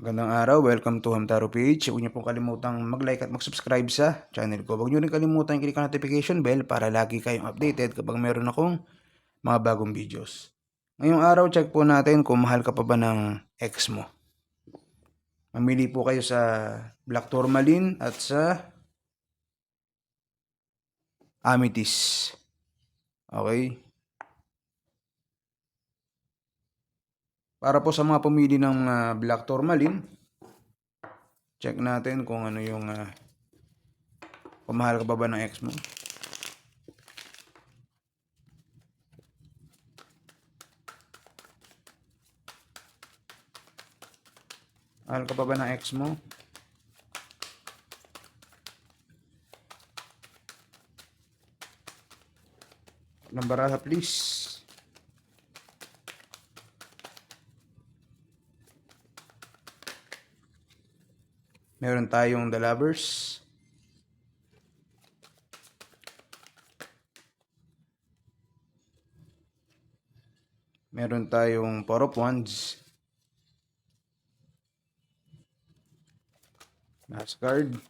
Magandang araw, welcome to Hamtaro PH. Huwag niyo pong kalimutang mag-like at mag-subscribe sa channel ko. Huwag niyo rin kalimutan i-click ang notification bell para lagi kayong updated kapag meron akong mga bagong videos. Ngayong araw, check po natin kung mahal ka pa ba ng ex mo. Mamili po kayo sa Black Tourmaline at sa Amethyst. Okay? Para po sa mga pumili ng ah, Black Tourmaline, check natin kung ano yung uh, kung mahal ka pa ba ng ex mo. Mahal ka pa ba ng ex mo? Lambaraha please. Meron tayong The Lovers. Meron tayong Four of Wands. Last card.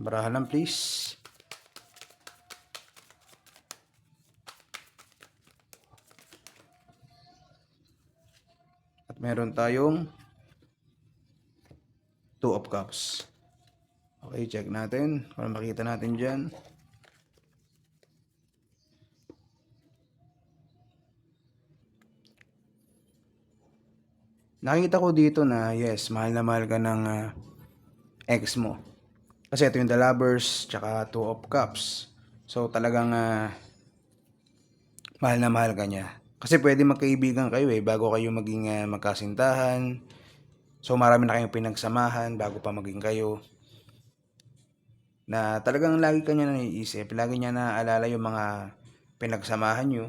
Barahan lang please. At meron tayong two of cups. Okay, check natin. Para makita natin dyan. Nakita ko dito na yes, mahal na mahal ka ng ah, ex mo. Kasi ito yung The Lovers, tsaka Two of Cups. So talagang ah, mahal na mahal ka niya. Kasi pwede magkaibigan kayo eh, bago kayo maging ah, magkasintahan. So marami na kayong pinagsamahan bago pa maging kayo. Na talagang lagi ka niya naiisip, lagi niya naaalala yung mga pinagsamahan nyo.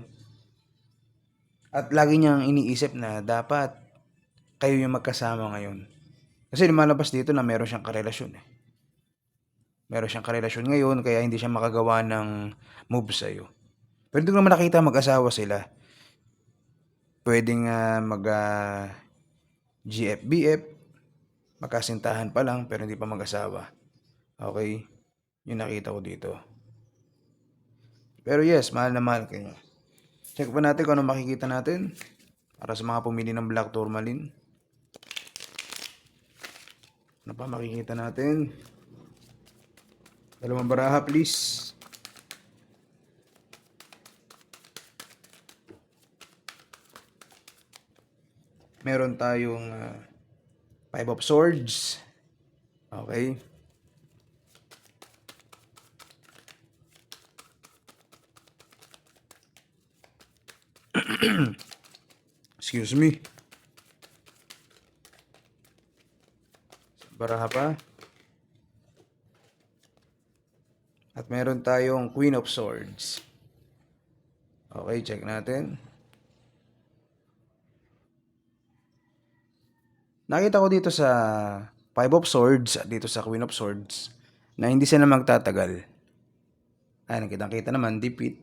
At lagi niyang iniisip na dapat kayo yung magkasama ngayon. Kasi lumalabas dito na meron siyang karelasyon eh. Meron siyang karelasyon ngayon kaya hindi siya makagawa ng move sa'yo. Pero hindi ko naman nakita mag-asawa sila. Pwedeng ah, mag ah, GFBF, magkasintahan pa lang pero hindi pa mag-asawa. Okay? Yung nakita ko dito. Pero yes, mahal na mahal kayo. Check pa natin kung ano makikita natin para sa mga pumili ng Black Tourmaline. Ano pa makikita natin? Dalawang baraha please. Meron tayong ah, Five of Swords. Okay. Excuse me. Baraha pa. At meron tayong Queen of Swords. Okay, check natin. Nakita ko dito sa Five of Swords at dito sa Queen of Swords na hindi sila magtatagal. Ayan, kitang-kita naman, defeat.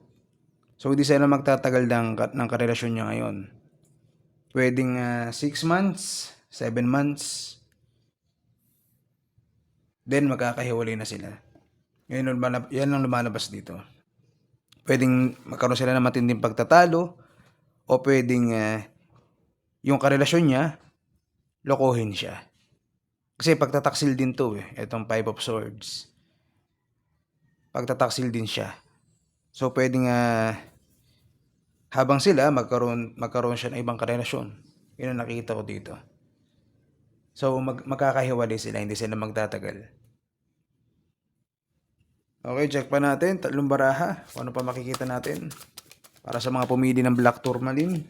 So, hindi sila magtatagal ng, ng karelasyon niya ngayon. Pwedeng 6 months, 7 months, then magkakahiwalay na sila. Yan lumalab- yan ang lumalabas dito. Pwedeng magkaroon sila ng matinding pagtatalo o pwedeng ah, yung karelasyon niya lokohin siya. Kasi pagtataksil din to eh, itong Five of Swords. Pagtataksil din siya. So pwedeng ah, habang sila magkaroon magkaroon siya ng ibang karelasyon. Yun ang nakita ko dito. So mag, magkakahiwalay sila, hindi sila magtatagal. Okay, check pa natin. Tatlong baraha. Ano pa makikita natin. Para sa mga pumili ng Black Tourmaline.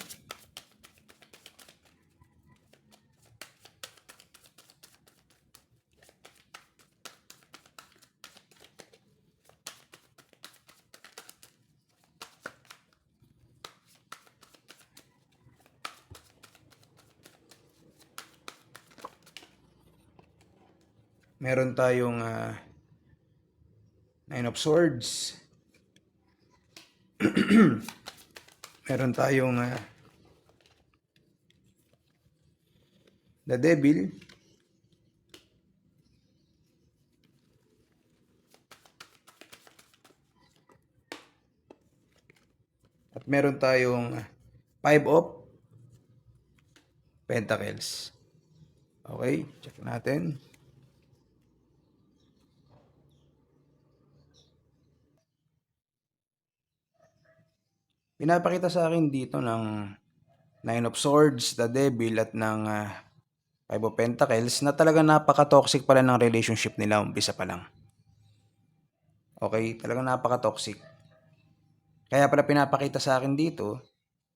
Meron tayong ah, Nine of Swords. Meron tayong ah, The Devil. At meron tayong Five of Pentacles. Okay, check natin. Pinapakita sa akin dito ng Nine of Swords, The Devil, at ng ah, Five of Pentacles na talaga napaka-toxic pala ng relationship nila umpisa pa lang. Okay, talagang napaka-toxic. Kaya pala pinapakita sa akin dito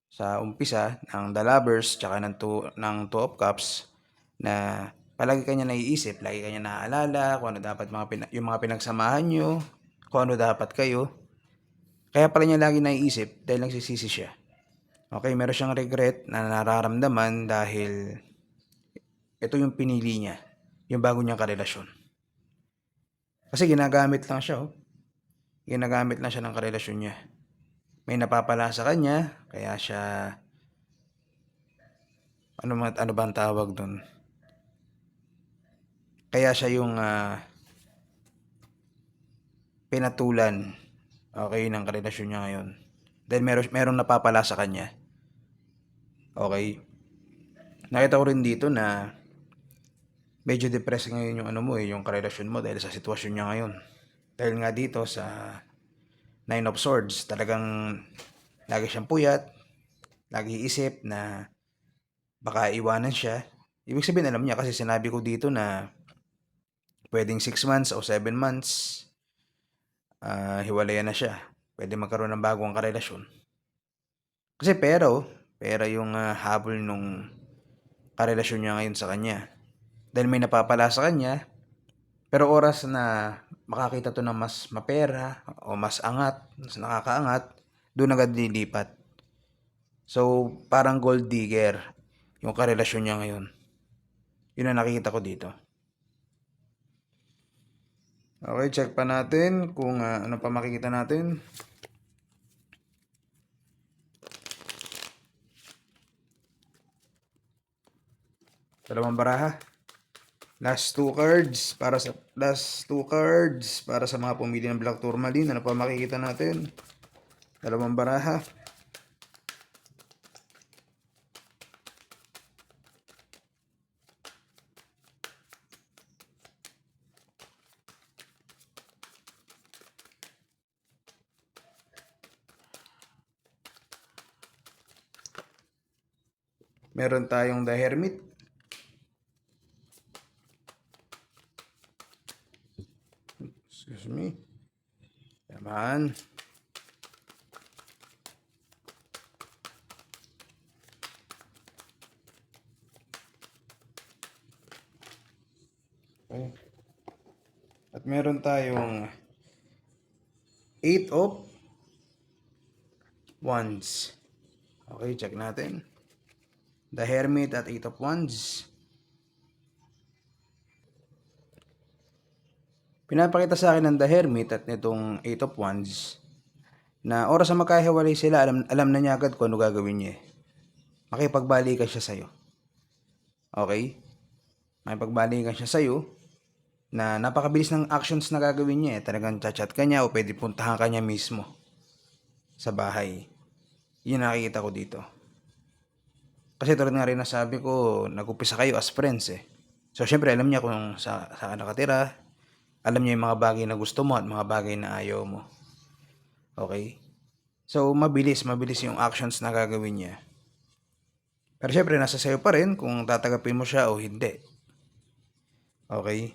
sa umpisa ng The Lovers tsaka ng two, ng two of Cups na palagi kanya naiisip, lagi kanya naaalala kung ano dapat mga pina- yung mga pinagsamahan nyo, kung ano dapat kayo. Kaya pala niya lagi naiisip dahil nagsisisi siya. Okay, meron siyang regret na nararamdaman dahil ito yung pinili niya, yung bago niyang karelasyon. Kasi ginagamit lang siya, oh. Ginagamit lang siya ng karelasyon niya. May napapala sa kanya, kaya siya ano ano ba ang tawag doon? Kaya siya yung ah, pinatulan okay ng karelasyon niya ngayon. Dahil meron merong napapala sa kanya. Okay. Nakita ko rin dito na medyo depressed ngayon yung ano mo eh, yung karelasyon mo dahil sa sitwasyon niya ngayon. Dahil nga dito sa Nine of Swords, talagang lagi siyang puyat, lagi isip na baka iwanan siya. Ibig sabihin alam niya kasi sinabi ko dito na pwedeng 6 months o 7 months ah hiwalayan na siya. Pwede magkaroon ng bagong karelasyon. Kasi pero, pera yung ah, habol nung karelasyon niya ngayon sa kanya. Dahil may napapala sa kanya, pero oras na makakita to ng mas mapera o mas angat, mas nakakaangat, doon agad nilipat. So, parang gold digger yung karelasyon niya ngayon. Yun ang nakikita ko dito. Okay, check pa natin kung ah, ano pa makikita natin. Dalawang baraha. Last two cards para sa last two cards para sa mga pumili ng Black Tourmaline. Ano pa makikita natin? Dalawang baraha. Meron tayong The Hermit. Excuse me. Yaman. Okay. At meron tayong 8 of Wands. Okay, check natin. The Hermit at 8 of Wands. Pinapakita sa akin ng The Hermit at nitong 8 of Wands na oras na magkahiwalay sila, alam, alam na niya agad kung ano gagawin niya. eh. Makipagbalikan siya sa'yo. Okay? Makipagbalikan siya sa'yo na napakabilis ng actions na gagawin niya. Eh. Talagang chat ka niya o pwede puntahan ka niya mismo sa bahay. Yun nakikita ko dito. Kasi tulad nga rin na sabi ko, nag-upisa kayo as friends eh. So, syempre, alam niya kung sa, saan ka nakatira. Alam niya yung mga bagay na gusto mo at mga bagay na ayaw mo. Okay? So, mabilis, mabilis yung actions na gagawin niya. Pero syempre, nasa sayo pa rin kung tatagapin mo siya o hindi. Okay?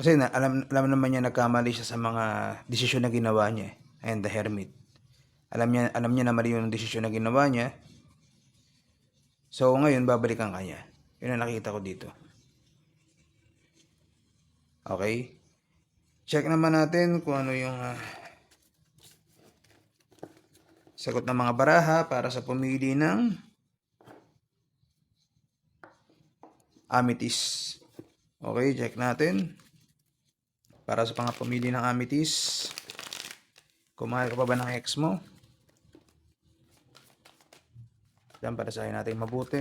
Kasi na, alam, alam naman niya nagkamali siya sa mga desisyon na ginawa niya. eh. And the hermit. Alam niya, alam niya na mali yung desisyon na ginawa niya. So, ngayon, babalikan ka niya. Yun ang nakita ko dito. Okay? Check naman natin kung ano yung ah, sagot ng mga baraha para sa pumili ng Amethyst. Okay, check natin. Para sa mga pamili ng Amethyst. Kumahal ka pa ba ng ex mo? Yan, para sa natin mabuti.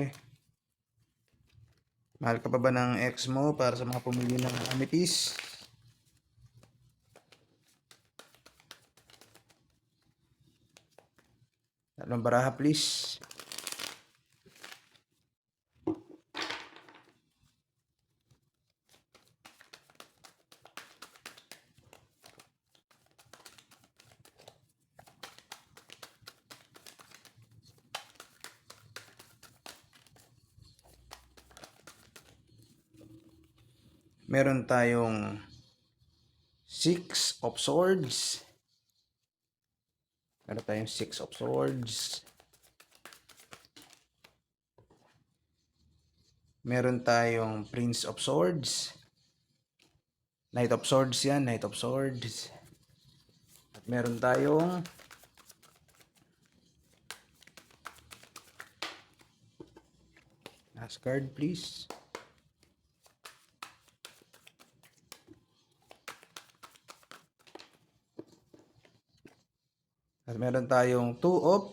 Mahal ka pa ba ng ex mo para sa mga pumili ng Amethyst? Tatlong baraha please. Meron tayong Six of Swords. Meron tayong Six of Swords. Meron tayong Prince of Swords. Knight of Swords yan, Knight of Swords. At meron tayong Last card please. At meron tayong 2 of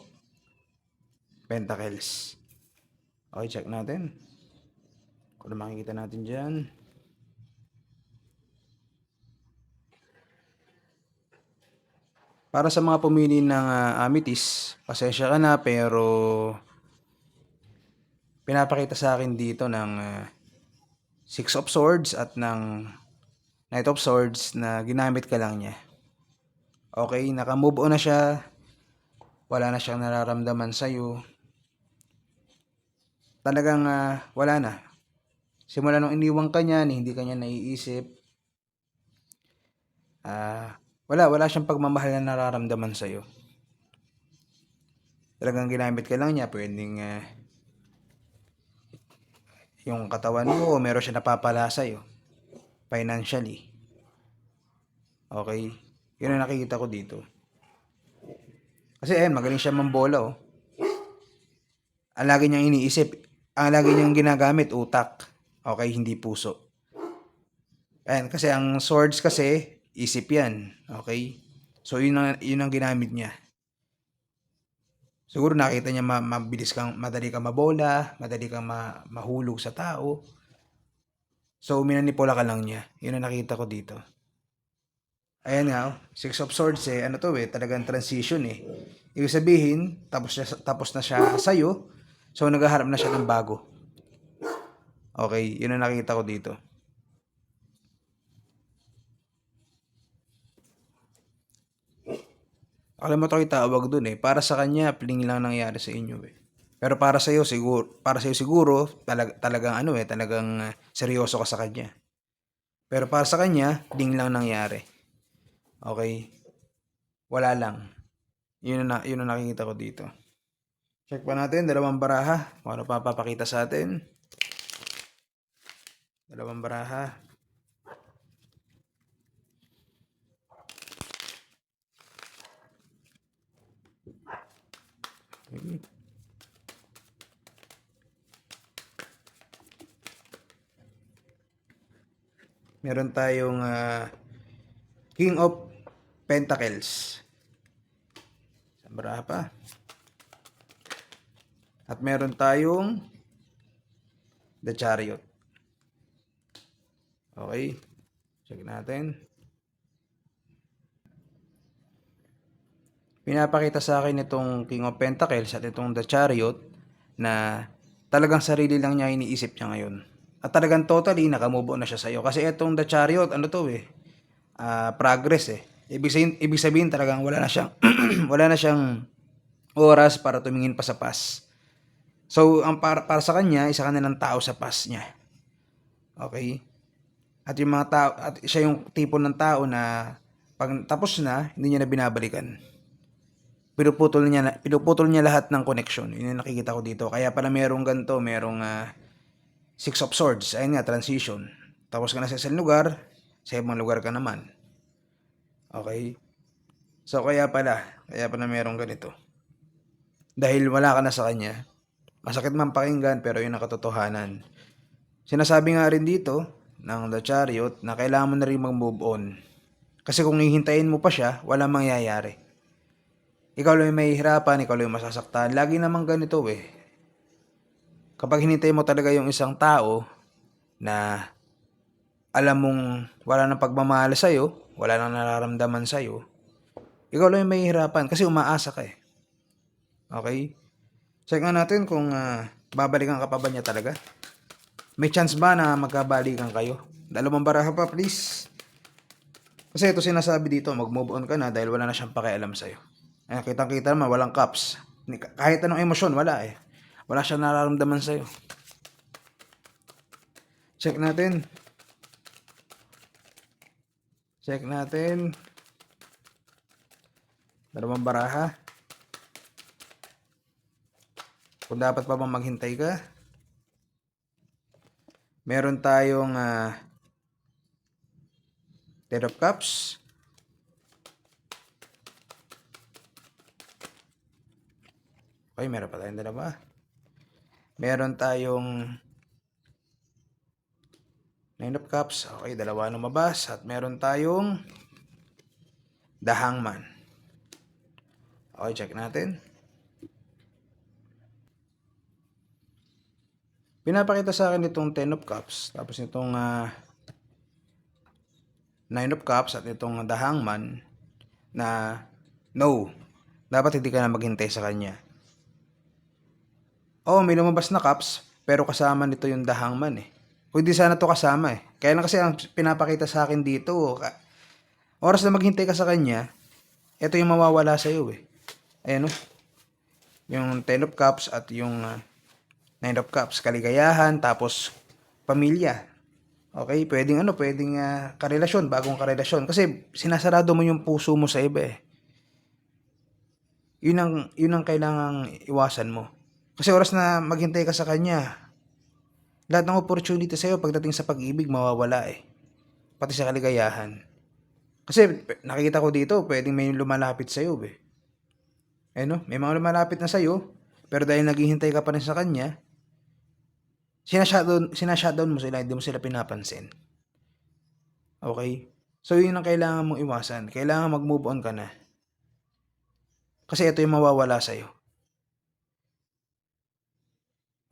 Pentacles. Okay, check natin. Kung ano makikita natin dyan. Para sa mga pumili ng uh, Amethyst, pasensya ka na pero pinapakita sa akin dito ng uh, Six of Swords at ng Knight of Swords na ginamit ka lang niya. Okay, naka-move on na siya. Wala na siyang nararamdaman sa'yo. Talagang uh, wala na. Simula nung iniwang ka niya, hindi ka niya naiisip. Uh, wala, wala siyang pagmamahal na nararamdaman sa'yo. Talagang ginamit ka lang niya, pwedeng uh, yung katawan mo, meron siya napapala sa'yo. Financially. Okay? Yun ang nakikita ko dito. Kasi ayan, magaling siya mambola oh. Ang lagi niyang iniisip, ang lagi niyang ginagamit, utak. Okay, hindi puso. Ayan, kasi ang swords kasi, isip yan. Okay? So, yun ang, yun ang ginamit niya. Siguro nakita niya ma- mabilis kang, madali kang mabola, madali kang ma- mahulog sa tao. So, minanipula ka lang niya. Yun ang nakita ko dito. Ayan nga, oh. Six of Swords eh, ano to eh, talagang transition eh. Ibig sabihin, tapos, siya, tapos na siya sa'yo, so naghaharap na siya ng bago. Okay, yun ang nakita ko dito. Alam mo to itawag dun eh. Para sa kanya, pling lang nangyari sa inyo eh. Pero para sa iyo siguro, para sa iyo siguro, talag, talagang ano eh, talagang uh, seryoso ka sa kanya. Pero para sa kanya, ding lang nangyari. Okay? Wala lang. Yun na, yun ang nakikita ko dito. Check pa natin, dalawang baraha. Kung ano pa papakita sa atin. Dalawang baraha. Okay. Meron tayong uh, King of Pentacles. Baraha pa. At meron tayong The Chariot. Okay. Check natin. Pinapakita sa akin itong King of Pentacles at itong The Chariot na talagang sarili lang niya iniisip niya ngayon. At talagang totally nakamove on na siya sa iyo. Kasi itong The Chariot, ano to eh, uh, progress eh. Ibig sabihin, ibig sabihin talagang wala na siyang, wala na siyang oras para tumingin pa sa pass. So, ang para, para sa kanya, isa ka na ng tao sa pass niya. Okay? At yung mga tao, at siya yung tipo ng tao na pag tapos na, hindi niya na binabalikan pinuputol niya, na, pinuputol niya lahat ng connection. Yun yung nakikita ko dito. Kaya pala merong ganito, merong uh, Six of Swords. Ayun nga, transition. Tapos ka na sa isang lugar, sa ibang lugar ka naman. Okay? So, kaya pala, kaya pala merong ganito. Dahil wala ka na sa kanya, masakit man pakinggan, pero yun ang katotohanan. Sinasabi nga rin dito, ng The Chariot na kailangan mo na rin mag-move on. Kasi kung hihintayin mo pa siya, walang mangyayari. Ikaw lang yung mahihirapan, ikaw lang yung masasaktan. Lagi naman ganito eh. Kapag hinintay mo talaga yung isang tao na alam mong wala nang pagmamahal sa'yo, wala nang nararamdaman sa'yo, ikaw lang yung mahihirapan kasi umaasa ka eh. Okay? Check nga natin kung ah, babalikan ka pa ba niya talaga. May chance ba na magkabalikan kayo? Dalawang baraha pa, please. Kasi ito sinasabi dito, mag-move on ka na dahil wala na siyang pakialam sa'yo. Eh, kitang-kita naman, walang cups. Kahit anong emosyon, wala eh. Wala siyang nararamdaman sa'yo. Check natin. Check natin. Dalawang baraha. Kung dapat pa bang maghintay ka. Meron tayong ah, Ten of Cups. Okay, meron pa tayong dalawa. Meron tayong Nine of Cups. Okay, dalawa na mabas. At meron tayong The Hangman. Okay, check natin. Pinapakita sa akin itong Ten of Cups. Tapos itong ah, Nine of Cups at itong The Hangman na no, dapat hindi ka na maghintay sa kanya. Oo, may lumabas na cups, pero kasama nito yung The Hangman eh. Di sana to kasama eh. Kaya lang kasi ang pinapakita sa akin dito, ka- oras na maghintay ka sa kanya, ito yung mawawala sa iyo eh. Ayan oh. Yung Ten of Cups at yung Nine of Cups, kaligayahan, tapos pamilya. Okay, pwedeng ano, pwedeng ah, karelasyon, bagong karelasyon. Kasi sinasarado mo yung puso mo sa iba eh. Yun ang, yun ang kailangang iwasan mo. Kasi oras na maghintay ka sa kanya, lahat ng opportunity sa'yo pagdating sa pag-ibig mawawala eh. Pati sa kaligayahan. Kasi nakikita ko dito, pwedeng may lumalapit sa'yo eh. Eh no, may mga lumalapit na sa'yo, pero dahil naghihintay ka pa rin sa kanya, sinashutdown, sinashutdown mo sila, hindi mo sila pinapansin. Okay? So, yun ang kailangan mong iwasan. Kailangan mag-move on ka na. Kasi ito yung mawawala sa'yo.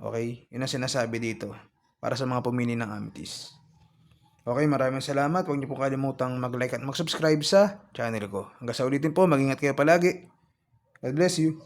Okay? Yun ang sinasabi dito. Para sa mga pumili ng amethyst. Okay, maraming salamat. Huwag niyo po kalimutang mag-like at mag-subscribe sa channel ko. Hanggang sa ulitin po, mag-ingat kayo palagi. God bless you.